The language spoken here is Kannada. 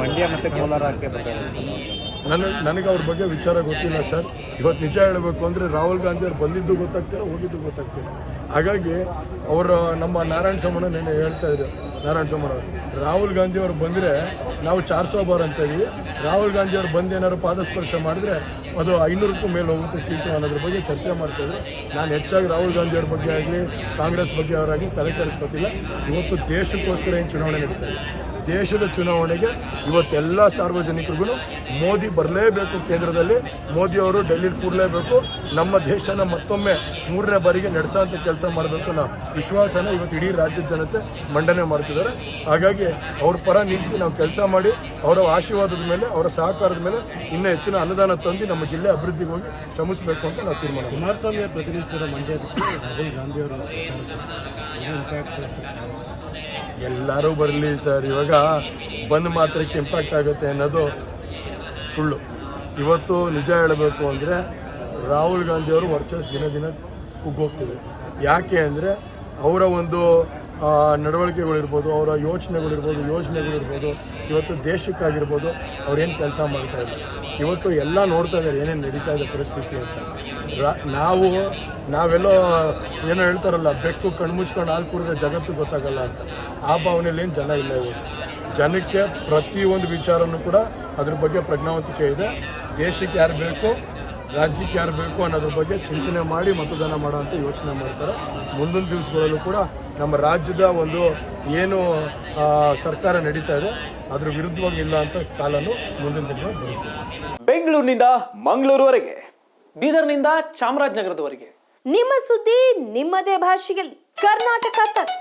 ಮಂಡ್ಯ ಮತ್ತು ಕೋಲಾರಕ್ಕೆ ನನಗೆ ನನಗೆ ಅವ್ರ ಬಗ್ಗೆ ವಿಚಾರ ಗೊತ್ತಿಲ್ಲ ಸರ್. ಇವತ್ತು ನಿಜ ಹೇಳಬೇಕು ಅಂದರೆ ರಾಹುಲ್ ಗಾಂಧಿ ಅವ್ರು ಬಂದಿದ್ದು ಗೊತ್ತಾಗ್ತಿಲ್ಲ, ಹೋಗಿದ್ದು ಗೊತ್ತಾಗ್ತಿಲ್ಲ. ಹಾಗಾಗಿ ಅವರ ನಮ್ಮ ನಾರಾಯಣ ಸೋಮಣ್ಣ ನೆನೆ ಹೇಳ್ತಾ ಇದ್ರು. ನಾರಾಯಣ ಅವರು ರಾಹುಲ್ ಗಾಂಧಿ ಅವರು ಬಂದರೆ ನಾವು ಚಾರ್ ಸौ ಬಾರ್ ಅಂತ ಇದೀವಿ ರಾಹುಲ್ ಗಾಂಧಿ ಅವರು ಬಂದು ಏನಾದ್ರು ಪಾದಸ್ಪರ್ಶ ಮಾಡಿದ್ರೆ ಅದು ಐನೂರಕ್ಕೂ ಮೇಲೆ ಹೋಗುತ್ತೆ ಸೀಟು ಅನ್ನೋದ್ರ ಬಗ್ಗೆ ಚರ್ಚೆ ಮಾಡ್ತಾಯಿದ್ರು ನಾನು ಹೆಚ್ಚಾಗಿ ರಾಹುಲ್ ಗಾಂಧಿ ಅವ್ರ ಬಗ್ಗೆ ಆಗಲಿ, ಕಾಂಗ್ರೆಸ್ ಬಗ್ಗೆ ಅವರಾಗಲಿ ತಲೆ ಕೆಡಿಸ್ಕೊತಿಲ್ಲ. ಇವತ್ತು ದೇಶಕ್ಕೋಸ್ಕರ ಏನು ಚುನಾವಣೆ ನಡೀತಾ ಇದೆ? ದೇಶದ ಚುನಾವಣೆಗೆ ಇವತ್ತೆಲ್ಲ ಸಾರ್ವಜನಿಕರಿಗೂ ಮೋದಿ ಬರಲೇಬೇಕು ಕೇಂದ್ರದಲ್ಲಿ. ಮೋದಿ ಅವರು ಕೂರಲೇಬೇಕು. ನಮ್ಮ ದೇಶನ ಮತ್ತೊಮ್ಮೆ ಮೂರನೇ ಬಾರಿಗೆ ನಡೆಸೋಂಥ ಕೆಲಸ ಮಾಡಬೇಕು ಅನ್ನೋ ವಿಶ್ವಾಸನ ಇವತ್ತು ಇಡೀ ರಾಜ್ಯದ ಜನತೆ ಮಂಡನೆ ಹಾಗಾಗಿ ಅವ್ರ ಪರ ನಿಂತು ನಾವು ಕೆಲಸ ಮಾಡಿ ಅವರ ಆಶೀರ್ವಾದದ ಮೇಲೆ ಅವರ ಸಹಕಾರದ ಮೇಲೆ ಇನ್ನೂ ಹೆಚ್ಚಿನ ಅನುದಾನ ತಂದು ನಮ್ಮ ಜಿಲ್ಲೆ ಅಭಿವೃದ್ಧಿಗೆ ಹೋಗಿ ಶ್ರಮಿಸಬೇಕು ಅಂತ ನಾವು ತೀರ್ಮಾನ. ಕುಮಾರಸ್ವಾಮಿ ಪ್ರತಿನಿಧಿಸಿದ ಮಂಡ್ಯದಕ್ಕೆ ರಾಹುಲ್ ಗಾಂಧಿ ಅವರು ಎಲ್ಲರೂ ಬರಲಿ ಸರ್ ಇವಾಗ ಬಂದ್ ಮಾತ್ರಕ್ಕೆ ಇಂಪ್ಯಾಕ್ಟ್ ಆಗುತ್ತೆ ಅನ್ನೋದು ಸುಳ್ಳು. ಇವತ್ತು ನಿಜ ಹೇಳಬೇಕು ಅಂದರೆ ರಾಹುಲ್ ಗಾಂಧಿಯವರು ವರ್ಚಸ್ ದಿನ ದಿನ ಕುಗ್ಗೋಗ್ತಿದೆ. ಯಾಕೆ ಅಂದರೆ ಅವರ ಒಂದು ನಡವಳಿಕೆಗಳಿರ್ಬೋದು, ಅವರ ಯೋಚನೆಗಳಿರ್ಬೋದು, ಯೋಜನೆಗಳಿರ್ಬೋದು, ಇವತ್ತು ದೇಶಕ್ಕಾಗಿರ್ಬೋದು ಅವ್ರೇನು ಕೆಲಸ ಮಾಡ್ತಾ ಇಲ್ಲ. ಇವತ್ತು ಎಲ್ಲ ನೋಡ್ತಾ ಇದ್ದಾರೆ ಏನೇನು ನಡೀತಾ ಇದೆ ಪರಿಸ್ಥಿತಿ ಅಂತ. ನಾವು, ನಾವೆಲ್ಲೋ ಏನೋ ಹೇಳ್ತಾರಲ್ಲ, ಬೆಕ್ಕು ಕಣ್ಮುಚ್ಕೊಂಡು ಹಾಲು ಕುಡಿದ್ರೆ ಜಗತ್ತು ಗೊತ್ತಾಗಲ್ಲ ಅಂತ. ಆ ಭಾವನೆಯಲ್ಲಿ ಏನು ಜನ ಇಲ್ಲ ಇವತ್ತು ಜನಕ್ಕೆ ಪ್ರತಿಯೊಂದು ವಿಚಾರನೂ ಕೂಡ ಅದ್ರ ಬಗ್ಗೆ ಪ್ರಜ್ಞಾವಂತಿಕೆ ಇದೆ. ದೇಶಕ್ಕೆ ಯಾರು ಬೇಕು ರಾಜ್ಯಕ್ಕೆ ಯಾರು ಬೇಕು ಅನ್ನೋದ್ರ ಬಗ್ಗೆ ಚಿಂತನೆ ಮಾಡಿ ಮತದಾನ ಮಾಡೋಂಥ ಯೋಚನೆ ಮಾಡ್ತಾರೆ. ಮುಂದಿನ ದಿವಸಗಳಲ್ಲೂ ಕೂಡ ನಮ್ಮ ರಾಜ್ಯದ ಒಂದು ಏನು ಸರ್ಕಾರ ನಡೀತಾ ಇದೆ ಅದ್ರ ವಿರುದ್ಧವಾಗಿ ಇಲ್ಲ ಅಂತ ಕಾಲನು ಮುಂದಿನ ದಿನ ಬರುತ್ತೆ. ಬೆಂಗಳೂರಿನಿಂದ ಮಂಗಳೂರುವರೆಗೆ ಬೀದರ್ನಿಂದ ಚಾಮರಾಜನಗರದವರೆಗೆ. ನಿಮ್ಮ ಸುದ್ದಿ ನಿಮ್ಮದೇ ಭಾಷೆಯಲ್ಲಿ. ಕರ್ನಾಟಕ ತಕ್.